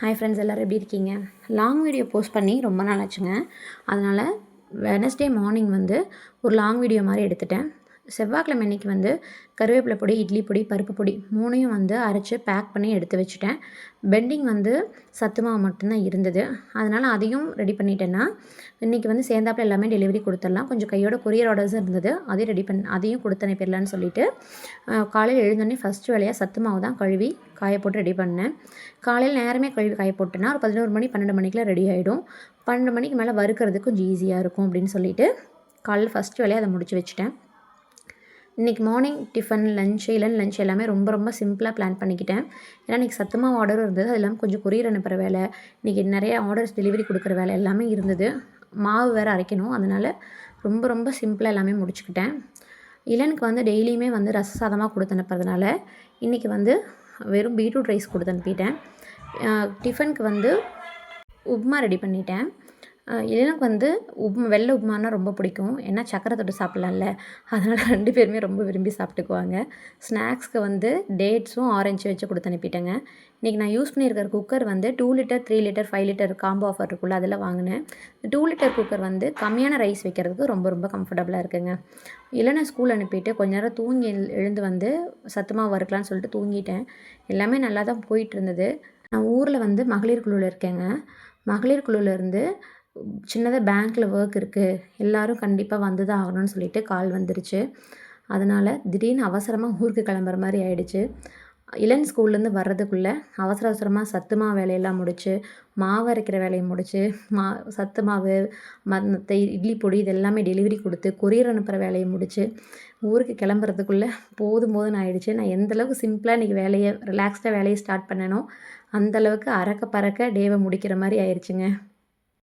Hi friends எல்லோரும் எப்படி இருக்கீங்க? லாங் வீடியோ போஸ்ட் பண்ணி ரொம்ப நாள் ஆச்சுங்க. அதனால் வெனஸ்டே மார்னிங் வந்து ஒரு லாங் வீடியோ மாதிரி எடுத்துட்டேன். செவ்வாய்க்கிழமை அன்னைக்கு வந்து கருவேப்பிலை பொடி இட்லி பொடி பருப்பு பொடி மூணையும் வந்து அரைச்சி பேக் பண்ணி எடுத்து வச்சுட்டேன். பெண்டிங் வந்து சத்து மாவு மட்டும்தான் இருந்தது. அதனால் அதையும் ரெடி பண்ணிட்டேன்னா இன்றைக்கி வந்து சேர்ந்தாப்பில் எல்லாமே டெலிவரி கொடுத்துடலாம். கொஞ்சம் கையோட கொரியர் ஆர்டர்ஸும் இருந்தது. அதையும் ரெடி பண்ணி அதையும் கொடுத்து அனுப்பிடலான்னு சொல்லிட்டு காலையில் எழுந்தோடனே ஃபஸ்ட்டு வேலையாக சத்து மாவு தான் கழுவி காய போட்டு ரெடி பண்ணேன். காலையில் நேரமே கழுவி காய போட்டேன்னா ஒரு பதினோரு மணி பன்னெண்டு மணிக்கெலாம் ரெடி ஆகிடும் பன்னெண்டு மணிக்கு மேலே வறுக்கிறதுக்கு கொஞ்சம் ஈஸியாக இருக்கும் அப்படின்னு சொல்லிட்டு காலையில் ஃபஸ்ட்டு வேலையை அதை முடிச்சு வச்சுட்டேன். இன்றைக்கி மார்னிங் டிஃபன் லஞ்ச் இல்லைன்னு லஞ்ச் எல்லாமே ரொம்ப ரொம்ப சிம்பிளாக பிளான் பண்ணிக்கிட்டேன். ஏன்னா இன்றைக்கி சத்தமாக ஆர்டரும் இருந்தது. அது இல்லாமல் கொஞ்சம் கொரியர் அனுப்புகிற வேலை இன்றைக்கி நிறைய ஆர்டர்ஸ் டெலிவரி கொடுக்குற வேலை எல்லாமே இருந்தது. மாவு வேறு அரைக்கணும். அதனால் ரொம்ப ரொம்ப சிம்பிளாக எல்லாமே முடிச்சுக்கிட்டேன். இளனுக்கு வந்து டெய்லியுமே வந்து ரச சாதமாக கொடுத்து அனுப்புறதுனால இன்றைக்கி வந்து வெறும் பீட்ரூட் ரைஸ் கொடுத்து அனுப்பிட்டேன். டிஃபனுக்கு வந்து உப்மா ரெடி பண்ணிட்டேன். எனக்கு வந்து உப்மா வெள்ளை உப்புமானா ரொம்ப பிடிக்கும். ஏன்னா சக்கரை தொட்டு சாப்பிட்லாம்ல. அதனால் ரெண்டு பேருமே ரொம்ப விரும்பி சாப்பிட்டுக்குவாங்க. ஸ்நாக்ஸ்க்கு வந்து டேட்ஸும் ஆரஞ்சு வச்சு கொடுத்து அனுப்பிட்டேங்க. இன்றைக்கி நான் யூஸ் பண்ணியிருக்கிற குக்கர் வந்து two litre three litre five litre combo offer இருக்குல்ல அதில் வாங்கினேன். டூ லிட்டர் குக்கர் வந்து கம்மியான ரைஸ் வைக்கிறதுக்கு ரொம்ப ரொம்ப கம்ஃபர்டபுளாக இருக்குங்க. இல்லைனா ஸ்கூல் அனுப்பிட்டு கொஞ்ச நேரம் தூங்கி எழுந்து வந்து சத்தமாக வறுக்கலான்னு சொல்லிட்டு தூங்கிட்டேன். எல்லாமே நல்லா தான் போயிட்டு இருந்தது. நான் ஊரில் வந்து மகளிர் குழுவில் இருக்கேங்க. மகளிர் குழுவிலேருந்து சின்னதாக பேங்க்கில் ஒர்க் இருக்குது எல்லோரும் கண்டிப்பாக வந்து தான் ஆகணும்னு சொல்லிட்டு கால் வந்துருச்சு. அதனால் திடீர்னு அவசரமாக ஊருக்கு கிளம்புற மாதிரி ஆயிடுச்சு. இளன் ஸ்கூல்லேருந்து வர்றதுக்குள்ளே அவசர அவசரமாக சத்து மாவு வேலையெல்லாம் முடித்து மாவு அரைக்கிற வேலையை முடித்து மா சத்து மாவு மத்தை இட்லி பொடி இது எல்லாமே டெலிவரி கொடுத்து கொரியர் அனுப்புகிற வேலையை முடித்து ஊருக்கு கிளம்புறதுக்குள்ளே போதும் போதும்னு ஆயிடுச்சு. நான் எந்தளவுக்கு சிம்பிளாக இன்றைக்கி வேலையை ரிலாக்ஸ்டாக வேலையை ஸ்டார்ட் பண்ணனோ அந்தளவுக்கு அறக்க பறக்க டேவை முடிக்கிற மாதிரி ஆயிடுச்சுங்க